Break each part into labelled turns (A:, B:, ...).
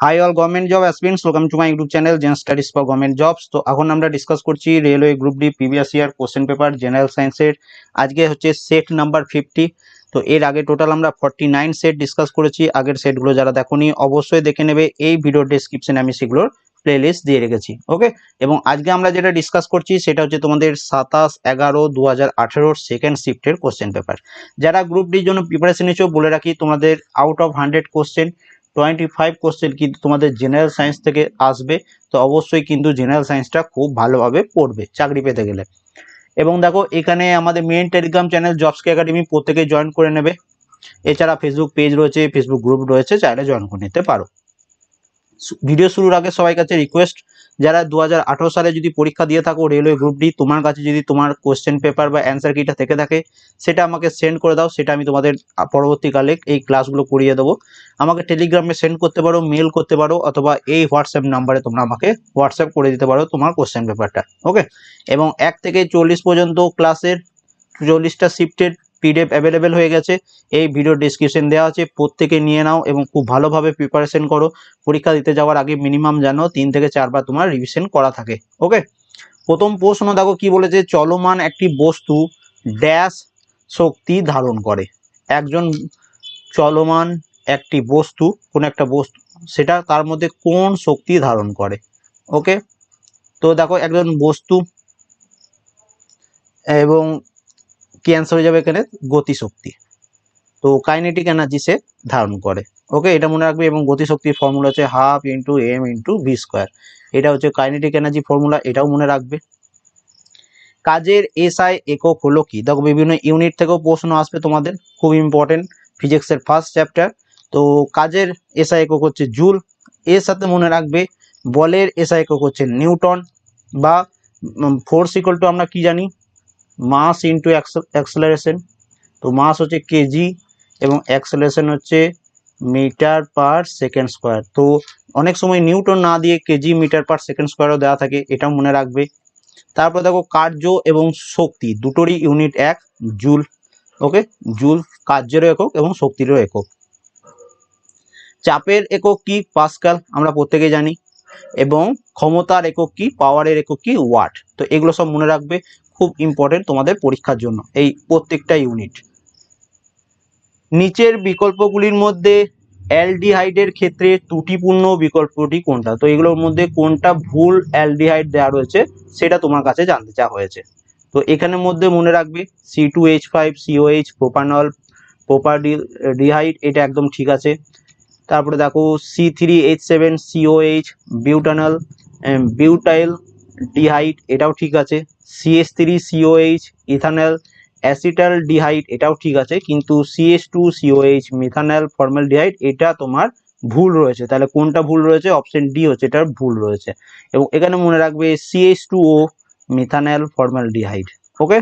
A: Hi all government job aspirants welcome to my YouTube channel Gen studies for government jobs তো এখন আমরা discuss করছি railway group D previous year question paper general সায়েন্সের আজকে হচ্ছে set number fifty তো এর আগে টোটাল আমরা ফর্টি নাইন সেট ডিসকাস করেছি। আগের সেটগুলো যারা দেখোনি, অবশ্যই দেখে নেবে। এই ভিডিও ডেসক্রিপশনে আমি সেগুলোর প্লেলিস্ট দিয়ে রেখেছি ওকে এবং আজকে আমরা যেটা ডিসকাস করছি, সেটা হচ্ছে তোমাদের সাতাশ এগারো দু হাজার আঠেরোর সেকেন্ড শিফটের কোশ্চেন পেপার যারা গ্রুপ ডির জন্য প্রিপারেশন নিচ্ছ বলে রাখি, তোমাদের out of hundred question twenty five question কিন্তু তোমাদের জেনারেল সায়েন্স থেকে আসবে, তো অবশ্যই কিন্তু জেনারেল সায়েন্সটা খুব ভালোভাবে পড়বে চাকরি পেতে গেলে। এবং দেখো, এখানে আমাদের মেন টেলিগ্রাম চ্যানেল জবসকে একাডেমি প্রত্যেকে জয়েন করে নেবে। এছাড়া ফেসবুক পেজ রয়েছে ফেসবুক গ্রুপ রয়েছে, চাইলে জয়েন করে নিতে পারো। ভিডিও শুরুর আগে সবাই কাছে রিকোয়েস্ট যারা দু হাজার আঠেরো সালে যদি পরীক্ষা দিয়ে থাকো রেলওয়ে গ্রুপ ডি তোমার কাছে যদি তোমার কোশ্চেন পেপার বা অ্যান্সার কিটা থেকে থাকে, সেটা আমাকে সেন্ড করে দাও, সেটা আমি তোমাদের পরবর্তীকালে এই ক্লাসগুলো করিয়ে দেবো। আমাকে টেলিগ্রামে সেন্ড করতে পারো মেল করতে পারো, অথবা এই হোয়াটসঅ্যাপ নাম্বারে তোমরা আমাকে হোয়াটসঅ্যাপ করে দিতে পারো তোমার কোশ্চেন পেপারটা ওকে এবং এক থেকে চল্লিশ পর্যন্ত ক্লাসের চল্লিশটা শিফটের পিডিএফ অ্যাভেলেবেল হয়ে গেছে। এই ভিডিও ডিসক্রিপশন দেওয়া আছে। প্রত্যেকে নিয়ে নাও এবং খুব ভালোভাবে প্রিপারেশন করো। পরীক্ষা দিতে যাওয়ার আগে মিনিমাম জানো, তিন থেকে চারবার তোমার রিভিশন করা থাকে। ওকে প্রথম প্রশ্ন দেখো কি বলেছে? চলমান একটি বস্তু ড্যাশ শক্তি ধারণ করে। একজন চলমান একটি বস্তু, কোন একটা বস্তু, সেটা তার মধ্যে কোন শক্তি ধারণ করে? ওকে তো দেখো একজন বস্তু এবং কি অ্যান্সার হয়ে যাবে এখানে? গতিশক্তি। তো কাইনেটিক এনার্জি সে ধারণ করে। ওকে এটা মনে রাখবে এবং গতিশক্তির ফর্মুলা হচ্ছে half into M into V square এটা হচ্ছে কাইনেটিক এনার্জি ফর্মুলা এটাও মনে রাখবে। কাজের এসআই একক হলো কি? দেখো, বিভিন্ন ইউনিট থেকেও প্রশ্ন আসবে তোমাদের, খুব ইম্পর্টেন্ট ফিজিক্সের ফার্স্ট চ্যাপ্টার তো কাজের এসআই একক হচ্ছে জুল এর সাথে মনে রাখবে বলের এসআই একক হচ্ছে নিউটন বা ফোর্স ইকুয়াল টু আমরা কি জানি? মাস ইন্টু অ্যাক্সেলারেশন তো মাস হচ্ছে কেজি এবং অ্যাক্সেলারেশন হচ্ছে মিটার পার সেকেন্ড স্কোয়ার তো অনেক সময় নিউটন না দিয়ে কেজি মিটার পার সেকেন্ড স্কোয়ারও দেওয়া থাকে, এটাও মনে রাখবে। তারপর দেখো কার্য এবং শক্তি, দুটোরই ইউনিট এক জুল ওকে জুল কার্যেরও একক এবং শক্তিরও একক। চাপের একক কি? পাস্কাল, আমরা প্রত্যেকে জানি। এবং ক্ষমতার একক কি? পাওয়ারের একক কি? ওয়াট তো এগুলো সব মনে রাখবে। খুব ইম্পর্টেন্ট তোমাদের পরীক্ষার জন্য, এই প্রত্যেকটা ইউনিট নিচের বিকল্পগুলির মধ্যে অ্যালডিহাইডের ক্ষেত্রে ত্রুটিপূর্ণ বিকল্পটি কোনটা? তো এগুলোর মধ্যে কোনটা ভুল অ্যালডিহাইড দেওয়া রয়েছে, সেটা তোমার কাছে জানতে চাওয়া হয়েছে। তো এখানের মধ্যে মনে রাখবে C two H five COH propionaldehyde এটা একদম ঠিক আছে। তারপরে দেখো C three H seven COH butanol butyraldehyde এটাও ঠিক আছে। CS three COH ethanol acetaldehyde এটাও ঠিক আছে, কিন্তু CS two COH methanol formaldehyde এটা তোমার ভুল রয়েছে। তাহলে কোনটা ভুল রয়েছে? অপশন ডি হচ্ছে এটার ভুল রয়েছে। এবং এখানে মনে রাখবে CS two O methanol formaldehyde okay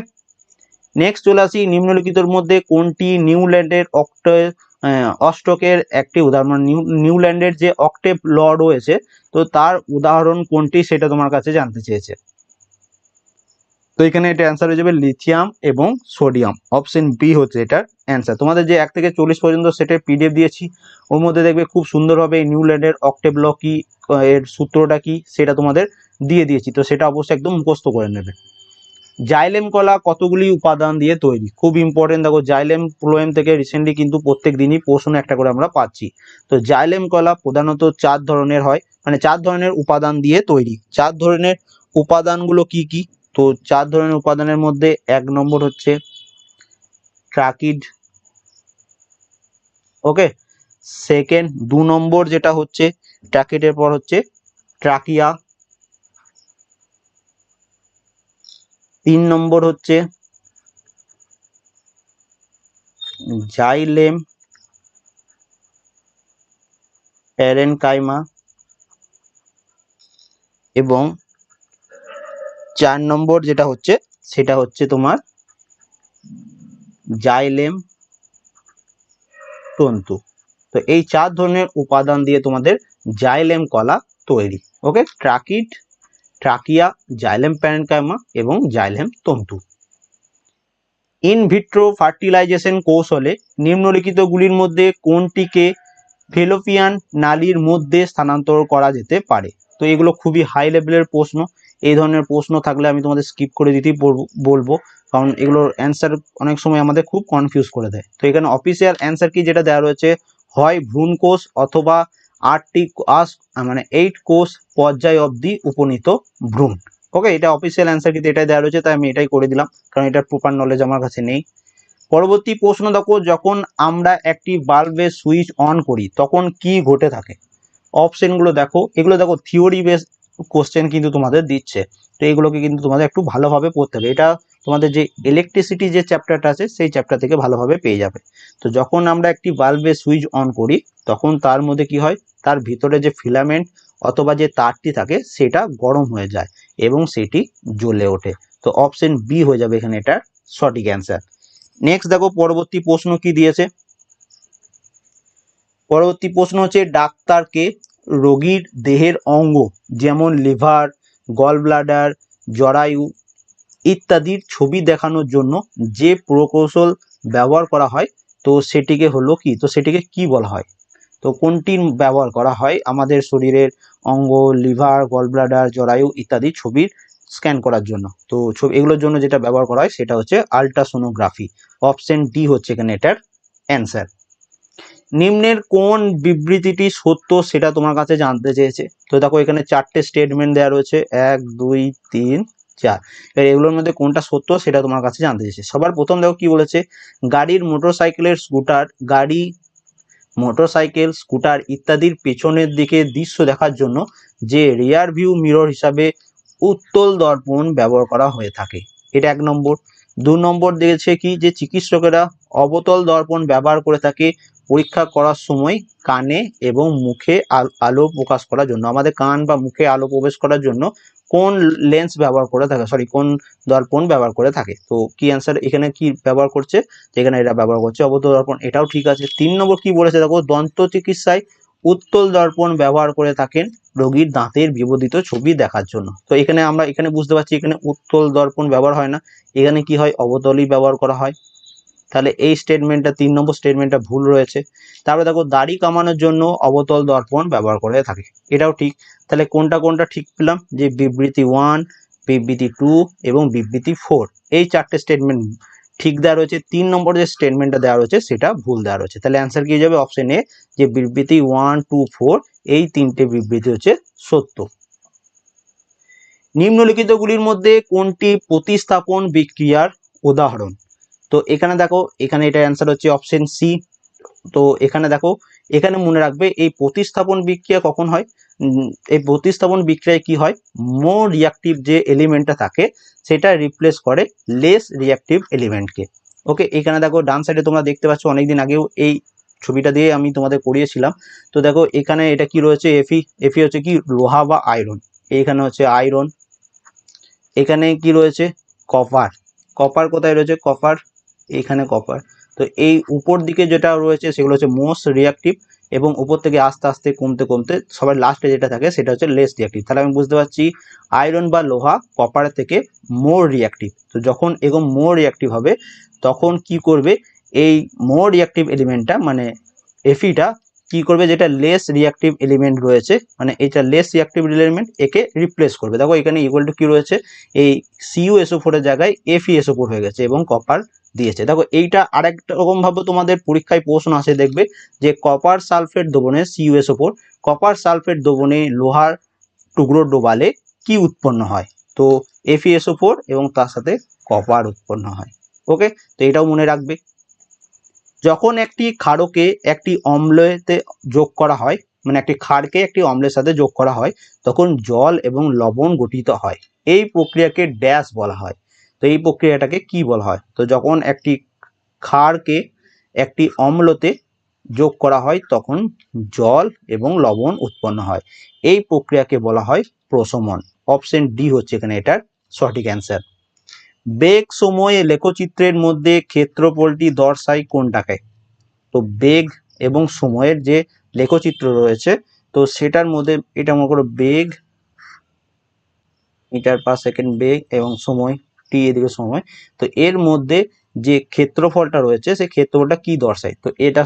A: next চলে আসি, নিম্নলিখিতর মধ্যে কোনটি নিউল্যান্ডের অক্ট অষ্টকের একটি উদাহরণ? মানে নিউ, নিউল্যান্ডের যে অক্টেভ ল রয়েছে, তো তার উদাহরণ কোনটি সেটা তোমার কাছে জানতে চেয়েছে। তো এখানে এটা অ্যান্সার হয়ে যাবে লিথিয়াম এবং সোডিয়াম অপশন বি হচ্ছে এটার অ্যান্সার তোমাদের যে এক থেকে চল্লিশ পর্যন্ত সেটের পিডিএফ দিয়েছি, ওর মধ্যে দেখবে খুব সুন্দরভাবে নিউল্যান্ডের অক্টেভ ল কি, এর সূত্রটা কি, সেটা তোমাদের দিয়ে দিয়েছি। তো সেটা অবশ্যই একদম মুখস্থ করে নেবে। জাইলেম কলা কতগুলি উপাদান দিয়ে তৈরি? খুব ইম্পর্টেন্ট দেখো জাইলেম ফ্লোয়েম থেকে রিসেন্টলি কিন্তু প্রত্যেক দিনই প্রশ্ন একটা করে আমরা পাচ্ছি। তো জাইলেম কলা প্রধানত চার ধরনের হয়। মানে চার ধরনের উপাদান দিয়ে তৈরি। চার ধরনের উপাদানগুলো কি কি? তো চার ধরনের উপাদানের মধ্যে এক নম্বর হচ্ছে ট্রাকিড। ওকে? সেকেন্ড, দু নম্বর যেটা হচ্ছে, ট্রাকিডের পর হচ্ছে ট্রাকিয়া। তিন নম্বর হচ্ছে জাইলেম প্যারেনকাইমা এবং চার নম্বর যেটা হচ্ছে, সেটা হচ্ছে তোমার জাইলেম তন্তু। তো এই চার ধরনের উপাদান দিয়ে তোমাদের জাইলেম কলা তৈরি okay tracheid trachea, xylem parenchyma এবং জাইলেম তন্তু। ইন ভিট্রো ফার্টিলাইজেশন কৌশলে নিম্নলিখিতগুলির মধ্যে কোনটিকে ফেলোপিয়ান নালীর মধ্যে স্থানান্তর করা যেতে পারে? তো এগুলো খুবই হাই লেভেলের প্রশ্ন। এই ধরনের প্রশ্ন থাকলে আমি তোমাদের স্কিপ করে দিতেই বলবো- বলব। কারণ এগুলোর অ্যান্সার অনেক সময় আমাদের খুব কনফিউজ করে দেয়। তো এখানে অফিসিয়াল অ্যান্সার কি যেটা দেওয়া রয়েছে? হয় ভ্রূণ কোষ অথবা আটটি আস মানে এইট কোষ পর্যায় অবধি উপনীত ভ্রূণ। ওকে এটা অফিসিয়াল অ্যান্সার কিন্তু এটাই দেওয়া রয়েছে, তাই আমি এটাই করে দিলাম, কারণ এটার প্রপার নলেজ আমার কাছে নেই। পরবর্তী প্রশ্ন দেখো, যখন আমরা একটি বাল্বের সুইচ অন করি, তখন কি ঘটে থাকে? অপশনগুলো দেখো, এগুলো দেখো থিওরি বেস কোশ্চেন কিন্তু তোমাদের দিচ্ছে। তো এইগুলোকে কিন্তু তোমাদের একটু ভালোভাবে পড়তে হবে। এটা তোমাদের যে ইলেকট্রিসিটি যে চ্যাপ্টারটা আছে, সেই চ্যাপ্টার থেকে ভালোভাবে পেয়ে যাবে। তো যখন আমরা একটি বাল্বের সুইচ অন করি, তখন তার মধ্যে কি হয়? তার ভিতরে যে ফিলামেন্ট অথবা যে তারটি থাকে, সেটা গরম হয়ে যায় এবং সেটি জ্বলে ওঠে। তো অপশন বি হয়ে যাবে এখানে এটা সঠিক অ্যান্সার নেক্সট দেখো, পরবর্তী প্রশ্ন কি দিয়েছে? পরবর্তী প্রশ্ন হচ্ছে, ডাক্তারকে রোগীর দেহের অঙ্গ, যেমন লিভার গল ব্লাডার জরায়ু ইত্যাদির ছবি দেখানোর জন্য যে প্রকৌশল ব্যবহার করা হয়, তো সেটিকে হলো কি? তো সেটিকে কি বলা হয়? তো কোনটি ব্যবহার করা হয়? আমাদের শরীরের অঙ্গ, লিভার গল ব্লাডার জরায়ু ইত্যাদি ছবির স্ক্যান করার জন্য। তো ছবি, এগুলোর জন্য যেটা ব্যবহার করা হয়, সেটা হচ্ছে আলট্রাসোনোগ্রাফি। অপশন ডি হচ্ছে এখানে এটার অ্যান্সার। নিম্নের কোন বিবৃতিটি সত্য সেটা তোমার কাছে জানতে চেয়েছে? তো দেখো, এখানে চারটে স্টেটমেন্ট দেওয়া রয়েছে। এক, দুই, তিন, চার। এবার এগুলোর মধ্যে কোনটা সত্য সেটা তোমার কাছে জানতে চেয়েছে। সবার প্রথম দেখো কি বলেছে? গাড়ির মোটরসাইকেলের স্কুটার গাড়ি মোটরসাইকেল স্কুটার ইত্যাদির পেছনের দিকে দৃশ্য দেখার জন্য যে রিয়ার ভিউ মিরর হিসাবে উত্তল দর্পণ ব্যবহার করা হয়ে থাকে। এটা এক নম্বর। দু নম্বর দিয়েছে কি? যে চিকিৎসকেরা অবতল দর্পণ ব্যবহার করে থাকে পরীক্ষা করার সময় কানে এবং মুখে আলো প্রকাশ করার জন্য, আমাদের কান বা মুখে আলো প্রবেশ করার জন্য কোন লেন্স ব্যবহার করে থাকে সরি কোন দর্পণ ব্যবহার করে থাকে? তো কি অ্যান্সার এখানে কি ব্যবহার করছে? এখানে এটা ব্যবহার করছে অবতল দর্পণ, এটাও ঠিক আছে। তিন নম্বর কি বলেছে দেখো, দন্ত চিকিৎসায় উত্তল দর্পণ ব্যবহার করে থাকেন রোগীর দাঁতের বিবর্ধিত ছবি দেখার জন্য। তো এখানে আমরা, এখানে বুঝতে পারছি, এখানে উত্তল দর্পণ ব্যবহার হয় না। এখানে কি হয়? অবতলই ব্যবহার করা হয়। তাহলে এই স্টেটমেন্টটা তিন নম্বর স্টেটমেন্টটা ভুল রয়েছে। তারপরে দেখো, দাড়ি কামানোর জন্য অবতল দর্পণ ব্যবহার করে থাকে। এটাও ঠিক। তাহলে কোনটা কোনটা ঠিক পেলাম? যে বিবৃতি ওয়ান বিবৃতি টু এবং বিবৃতি ফোর এই চারটে স্টেটমেন্ট ঠিক দেওয়া রয়েছে। তিন নম্বর যে স্টেটমেন্টটা দেওয়া রয়েছে, সেটা ভুল দেওয়া রয়েছে। তাহলে অ্যান্সার কি যাবে? অপশন এ যে বিবৃতি ওয়ান টু ফোর এই তিনটে বিবৃতি হচ্ছে সত্য। নিম্নলিখিতগুলির মধ্যে কোনটি প্রতিস্থাপন বিক্রিয়ার উদাহরণ? তো এখানে দেখো, এখানে এটা অ্যান্সার হচ্ছে অপশন সি তো এখানে দেখো, এখানে মনে রাখবে এই প্রতিস্থাপন বিক্রিয়া কখন হয়? এই প্রতিস্থাপন বিক্রিয়ায় কি হয়? মোর রিয়াক্টিভ যে এলিমেন্টটা থাকে, সেটা রিপ্লেস করে লেস রিয়াক্টিভ এলিমেন্টকে ওকে এখানে দেখো, ডান সাইডে তোমরা দেখতে পাচ্ছ, অনেকদিন আগেও এই ছবিটা দিয়ে আমি তোমাদের করিয়েছিলাম। তো দেখো, এখানে এটা কি রয়েছে? এফি এফি হচ্ছে কি? লোহা বা আয়রন এখানে হচ্ছে আয়রন এখানে কি রয়েছে? কপার কপার কোথায় রয়েছে? কপার এখানে কপার তো এই উপর দিকে যেটা রয়েছে সেগুলো হচ্ছে মোস্ট রিয়াক্টিভ এবং উপর থেকে আস্তে আস্তে কমতে কমতে সবার লাস্টে যেটা থাকে সেটা হচ্ছে লেস রিয়াক্টিভ তাহলে আমি বুঝতে পারছি আয়রন বা লোহা কপারের থেকে মোর রিয়াক্টিভ তো যখন এরকম মোর রিয়াক্টিভ হবে, তখন কি করবে? এই মোর রিয়াক্টিভ এলিমেন্টটা মানে এফিটা কি করবে? যেটা লেস রিয়াক্টিভ এলিমেন্ট রয়েছে মানে এটা লেস রিয়াক্টিভ এলিমেন্ট একে রিপ্লেস করবে। দেখো এখানে ইকুয়াল টু কি রয়েছে? এই সিইউ এসও ফোরের জায়গায় এফই এসও ফোর হয়ে গেছে এবং কপার দিয়েছে। দেখো, এইটা আরেকটা রকম ভাবে তোমাদের পরীক্ষায় প্রশ্ন আসে, দেখবে যে কপার সালফেট দ্রবণে সিইউএসও ফোর কপার সালফেট দ্রবণে লোহার টুকরো ডোবালে কি উৎপন্ন হয়? তো এফইএসও ফোর এবং তার সাথে কপার উৎপন্ন হয়। ওকে তো এটাও মনে রাখবে। যখন একটি ক্ষারকে একটি অম্লতে যোগ করা হয় মানে একটি ক্ষারকে একটি অম্লের সাথে যোগ করা হয়, তখন জল এবং লবণ গঠিত হয়। এই প্রক্রিয়াকে ড্যাশ বলা হয়। তো এই প্রক্রিয়াটাকে কি বলা হয়? তো যখন একটি ক্ষারকে একটি অম্লতে যোগ করা হয়, তখন জল এবং লবণ উৎপন্ন হয়। এই প্রক্রিয়াকে বলা হয় প্রশমন। অপশন ডি হচ্ছে এখানে এটার সঠিক অ্যান্সার। বেগ সময়ে লেখচিত্রের মধ্যে ক্ষেত্রফলটি দর্শায় কোনটাকে? তো বেগ এবং সময়ের যে লেখচিত্র রয়েছে, তো সেটার মধ্যে এটা মনে করো বেগ মিটার পার সেকেন্ড বেগ এবং সময়। টি এদিকে সময়। তো এর মধ্যে যে ক্ষেত্রফলটা রয়েছে সেই ক্ষেত্রফলটা কি দর্শায়? তো এটা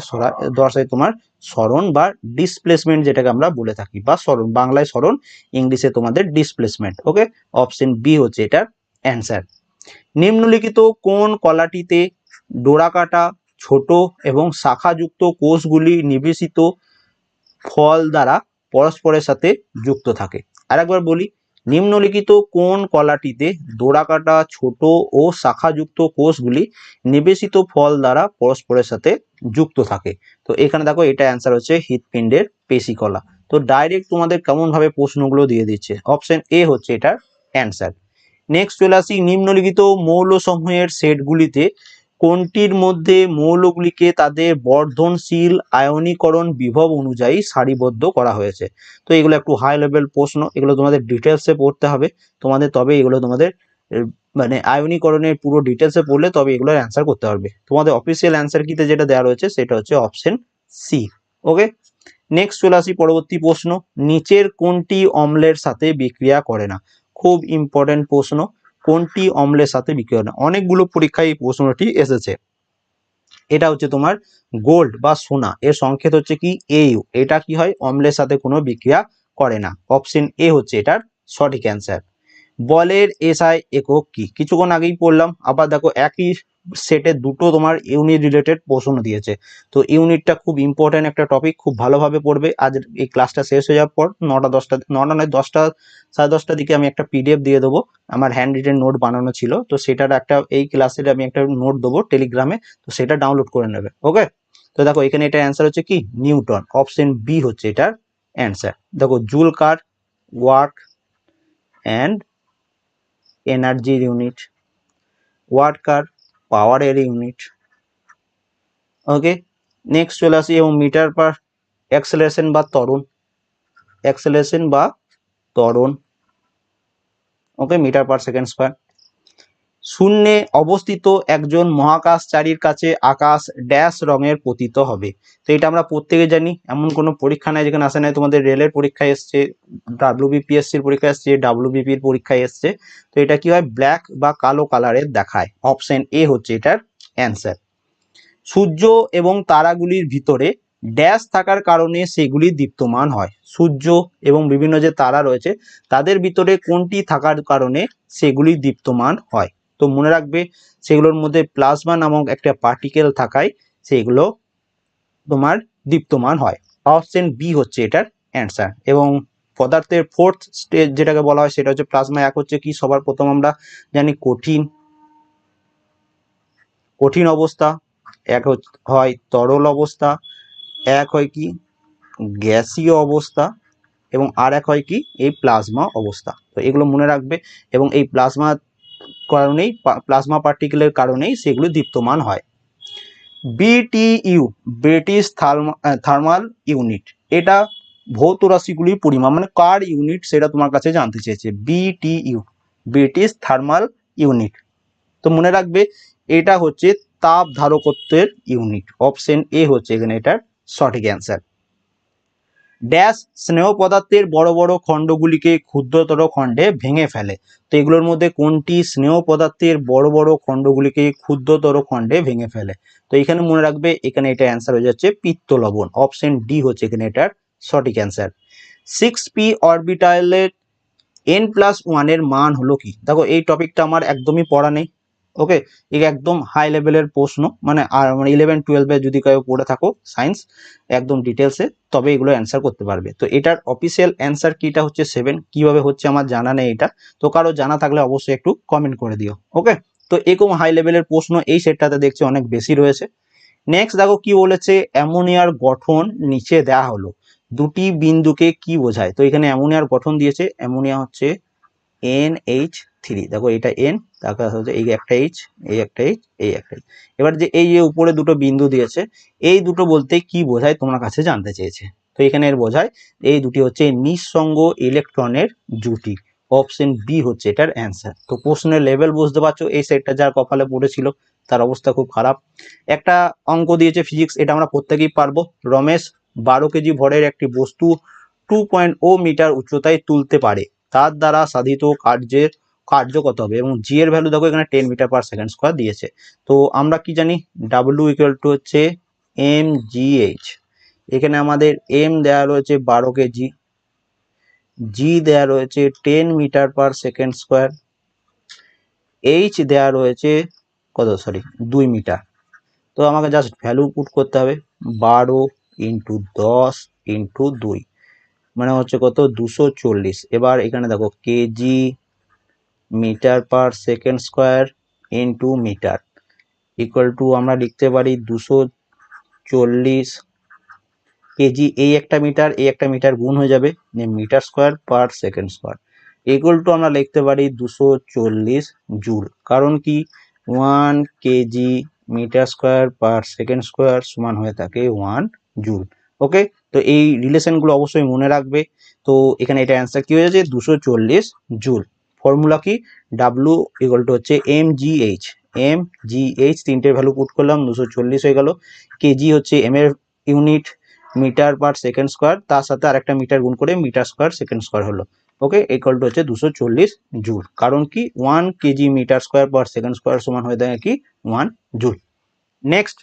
A: দর্শায় তোমার সরণ বা ডিসপ্লেসমেন্ট যেটাকে আমরা বলে থাকি, বা সরণ বাংলায় সরণ ইংলিশে তোমাদের ডিসপ্লেসমেন্ট ওকে অপশন বি হচ্ছে এটার অ্যান্সার নিম্নলিখিত কোন কলাটিতে ডোরাকাটা ছোট এবং শাখাযুক্ত কোষগুলি নিবেশিত ফল দ্বারা পরস্পরের সাথে যুক্ত থাকে? আরেকবার বলি নিম্নলিখিত কোন কলাটিতে ডোরাকাটা ছোট ও শাখাযুক্ত কোষগুলি নিবেশিত ফল দ্বারা পরস্পরের সাথে যুক্ত থাকে? তো এখানে দেখো, এটা অ্যান্সার হচ্ছে হৃৎপিণ্ডের পেশিকলা। তো ডাইরেক্ট তোমাদের কেমন ভাবে প্রশ্নগুলো দিয়ে দিচ্ছে? অপশন এ হচ্ছে এটার অ্যান্সার নেক্সট চলে আসি, নিম্নলিখিত মৌলসমূহের সেটগুলিতে কোনটির মধ্যে মৌলগুলিকে তাদের বর্ধনশীল আয়নীকরণ বিভব অনুযায়ী সারিবদ্ধ করা হয়েছে? তো এগুলো একটু হাই লেভেল প্রশ্ন, এগুলো তোমাদের ডিটেলসে পড়তে হবে। তোমাদের, তবে এগুলো তোমাদের মানে আয়নীকরণের পুরো ডিটেলসে পড়লে তবে এগুলোর অ্যান্সার করতে পারবে। তোমাদের অফিসিয়াল অ্যান্সার কিতে যেটা দেওয়া রয়েছে সেটা হচ্ছে অপশন সি ওকে নেক্সট চলে আসি পরবর্তী প্রশ্ন। নিচের কোনটি অম্লের সাথে বিক্রিয়া করে না? খুব ইম্পর্টেন্ট প্রশ্ন। কোনটি অম্লের সাথে বিক্রিয়া না। অনেকগুলো পরীক্ষায় এই প্রশ্নটি এসেছে। এটা হচ্ছে তোমার গোল্ড বা সোনা। এর সংকেত হচ্ছে কি? এইউ এটা কি হয়? অম্লের সাথে কোনো বিক্রিয়া করে না। অপশন এ হচ্ছে এটার সঠিক অ্যান্সার বলের এসআই একক কি? কিছুক্ষণ আগেই পড়লাম। আবার দেখো একই সেটে দুটো তোমার ইউনিট রিলেটেড প্রশ্ন দিয়েছে। তো ইউনিটটা খুব ইম্পর্ট্যান্ট একটা টপিক খুব ভালোভাবে পড়বে। আজ এই ক্লাসটা শেষ হয়ে যাওয়ার পর নটা দশটা, নটা নয়, দশটা, সাড়ে দশটার দিকে আমি একটা পিডিএফ দিয়ে দেবো। আমার হ্যান্ড রিটেন নোট বানানো ছিল। তো সেটার একটা, এই ক্লাসের আমি একটা নোট দেবো টেলিগ্রামে তো সেটা ডাউনলোড করে নেবে। ওকে তো দেখো, এখানে এটা অ্যান্সার হচ্ছে কি? নিউটন অপশন বি হচ্ছে এটার অ্যান্সার দেখো জুল কার ওয়ার্ক অ্যান্ড এনার্জির ইউনিট ওয়াট কার পাওয়ারের ইউনিট ওকে নেক্সট চলে আসি এবং মিটার পার অ্যাক্সেলারেশন বা ত্বরণ। অ্যাক্সেলারেশন বা ত্বরণ। Okay metre per second square শূন্যে অবস্থিত একজন মহাকাশচারীর কাছে আকাশ ড্যাশ রঙের পতিত হবে। তো এটা আমরা প্রত্যেকে জানি, এমন কোনো পরীক্ষা নাই যেখানে আসে নাই, তোমাদের রেলের পরীক্ষায় এসছে ডাব্লিউবিপিএসসির পরীক্ষা এসছে ডাব্লিউবিপির পরীক্ষায় এসছে। তো এটা কি হয়? ব্ল্যাক বা কালো কালারের দেখায়। অপশন এ হচ্ছে এটার অ্যান্সার। সূর্য এবং তারাগুলির ভিতরে ড্যাশ থাকার কারণে সেগুলি দীপ্তমান হয়। সূর্য এবং বিভিন্ন যে তারা রয়েছে, তাদের ভিতরে কোনটি থাকার কারণে সেগুলি দীপ্তমান হয়? তো মনে রাখবে সেগুলোর মধ্যে প্লাজমা নামক একটা পার্টিকেল থাকায় সেগুলো তোমার দীপ্তমান হয়। অপশন বি হচ্ছে এটার অ্যান্সার এবং পদার্থের ফোর্থ স্টেজ যেটাকে বলা হয় সেটা হচ্ছে প্লাজমা এক হচ্ছে কি? সবার প্রথম আমরা জানি কঠিন কঠিন অবস্থা, এক হয় তরল অবস্থা, এক হয় কি? গ্যাসীয় অবস্থা এবং আর এক হয় কি? এই প্লাজমা অবস্থা। তো এগুলো মনে রাখবে এবং এই প্লাজমা কারণেই প্লাজমা পার্টিকেলের কারণেই সেগুলো দীপ্তমান হয়। বিটিইউ ব্রিটিশ থার্মা থার্মাল ইউনিট এটা ভৌত রাশিগুলির পরিমাণ মানে কার ইউনিট সেটা তোমার কাছে জানতে চেয়েছে। বিটিইউ ব্রিটিশ থার্মাল ইউনিট তো মনে রাখবে, এটা হচ্ছে তাপ ধারকত্বের ইউনিট অপশন এ হচ্ছে এখানে এটার সঠিক অ্যান্সার ড্যাশ স্নেহ পদার্থের বড় বড় খণ্ডগুলিকে ক্ষুদ্রতর খণ্ডে ভেঙে ফেলে। তো এগুলোর মধ্যে কোনটি স্নেহ পদার্থের বড় বড় খণ্ডগুলিকে ক্ষুদ্রতর খণ্ডে ভেঙে ফেলে? তো এখানে মনে রাখবে, এখানে এটা অ্যান্সার হয়ে যাচ্ছে পিত্ত লবণ। অপশন ডি হচ্ছে এখানে এটার সঠিক অ্যান্সার সিক্স পি অরবিটালের এন প্লাস ওয়ানের মান হলো কি? দেখো, এই টপিকটা আমার একদমই পড়া নেই। ওকে এই একদম হাই লেভেলের প্রশ্ন মানে আর মানে ইলেভেন টুয়েলভে যদি কেউ পড়ে থাকো সায়েন্স একদম ডিটেলসে তবে এগুলো অ্যান্সার করতে পারবে। তো এটার অফিসিয়াল অ্যান্সার কিটা হচ্ছে সেভেন কীভাবে হচ্ছে আমার জানা নেই এটা, তো কারও জানা থাকলে অবশ্যই একটু কমেন্ট করে দিও ওকে তো এরকম হাই লেভেলের প্রশ্ন এই সেটটাতে দেখছি অনেক বেশি রয়েছে। নেক্সট দেখো কি বলেছে অ্যামোনিয়ার গঠন নিচে দেয়া হলো। দুটি বিন্দুকে কি বোঝায়? তো এখানে অ্যামোনিয়ার গঠন দিয়েছে অ্যামোনিয়া হচ্ছে এন এইচ থ্রি দেখো এটা এন তারপর হচ্ছে এই একটা এইচ এই একটা এইচ এই একটা এইচ এবার যে এই যে উপরে দুটো বিন্দু দিয়েছে, এই দুটো বলতে কি বোঝায় তোমার কাছে জানতে চেয়েছে? তো এখানে এর বোঝায়, এই দুটি হচ্ছে নিঃসঙ্গ ইলেকট্রনের জুটি। অপশন বি হচ্ছে এটার অ্যান্সার তো প্রশ্নের লেভেল বুঝতে পারছ, এই সেটটা যার কপালে পড়েছিল, তার অবস্থা খুব খারাপ। একটা অঙ্ক দিয়েছে ফিজিক্স এটা আমরা প্রত্যেকেই পারব। রমেশ বারো কেজি ভরের একটি বস্তু টু পয়েন্ট ও মিটার উচ্চতায় তুলতে পারে। তার দ্বারা সাধিত কার্যের কার্য কত হবে? এবং জি এর ভ্যালু দেখো এখানে ten metre per second square দিয়েছে। তো আমরা কি জানি? ডাব্লু ইকুয়াল টু হচ্ছে এম জি এইচ এখানে আমাদের এম দেওয়া রয়েছে বারো কেজি। জি দেওয়া রয়েছে ten metre per second square H দেওয়া রয়েছে কত? সরি দুই মিটার তো আমাকে জাস্ট ভ্যালু পুট করতে হবে। বারো ইন্টু দশ ইন্টু দুই। মানে হচ্ছে কত? দুশো চল্লিশ। এবার এখানে দেখো, KG metre per second square into metre. Equal to আমরা লিখতে পারি দুশো চল্লিশ কেজি, এই একটা মিটার, এই একটা মিটার গুণ হয়ে যাবে metre square per second square. Equal to আমরা লিখতে পারি দুশো চল্লিশ জুল। কারণ কি? One KG metre square per second square সমান হয়ে থাকে ওয়ান জুল। ওকে? তো এই রিলেশনগুলো অবশ্যই মনে রাখবে। তো এখানে এটা অ্যান্সার কি হয়ে যাচ্ছে? দুশো জুল। ফর্মুলা কি? ডাব্লু ইকুয়াল টু হচ্ছে M G H M G H তিনটে ভ্যালু পুট করলাম, দুশো চল্লিশ হয়ে গেল। কেজি হচ্ছে এম এর unit metre per second square তার সাথে আরেকটা মিটার গুণ করে মিটার স্কোয়ার সেকেন্ড স্কোয়ার হলো। ওকে ইকুয়াল টু হচ্ছে দুশো চল্লিশ জুল কারণ কি? One KG metre square per second square সমান হয়ে থাকে কি? ওয়ান জুল নেক্সট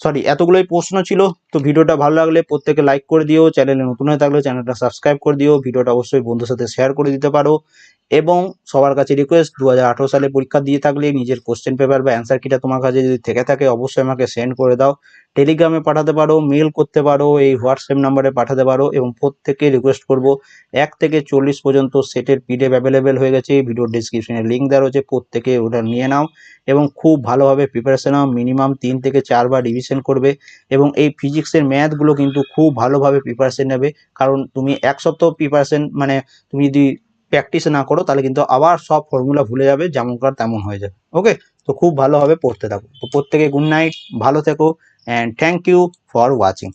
A: সরি এতগুলোই প্রশ্ন ছিল, তো ভিডিওটা ভালো লাগলে প্রত্যেকে লাইক করে দিও। চ্যানেলে নতুন হয়ে থাকলে চ্যানেলটা সাবস্ক্রাইব করে দিও। ভিডিওটা অবশ্যই বন্ধুর সাথে শেয়ার করে দিতে পারো। এবং সবার কাছে রিকোয়েস্ট দু হাজার আঠেরো সালে পরীক্ষা দিয়ে থাকলে নিজের কোশ্চেন পেপার বা অ্যান্সার কিটা তোমার কাছে যদি থেকে থাকে, অবশ্যই আমাকে সেন্ড করে দাও। টেলিগ্রামে পাঠাতে পারো মেল করতে পারো, এই হোয়াটসঅ্যাপ নাম্বারে পাঠাতে পারো এবং প্রত্যেকে রিকোয়েস্ট করব। এক থেকে চল্লিশ পর্যন্ত সেটের পিডিএফ অ্যাভেলেবেল হয়ে গেছে। ভিডিও ডিসক্রিপশনে লিঙ্ক দেওয়া রয়েছে, প্রত্যেকে ওটা নিয়ে নাও এবং খুব ভালোভাবে প্রিপারেশন নাও। মিনিমাম তিন থেকে চারবার রিভিশন করবে এবং এই ফিজিক্সের ম্যাথগুলো কিন্তু খুব ভালোভাবে প্রিপারেশন নেবে। কারণ তুমি এক সপ্তাহ প্রিপারেশন মানে তুমি যদি প্র্যাকটিস না করো, তাহলে কিন্তু আবার সব ফর্মুলা ভুলে যাবে যেমনকার তেমন হয়ে যাবে। ওকে তো খুব ভালোভাবে পড়তে থাকো। তো প্রত্যেকে গুড নাইট ভালো থেকো and thank you for watching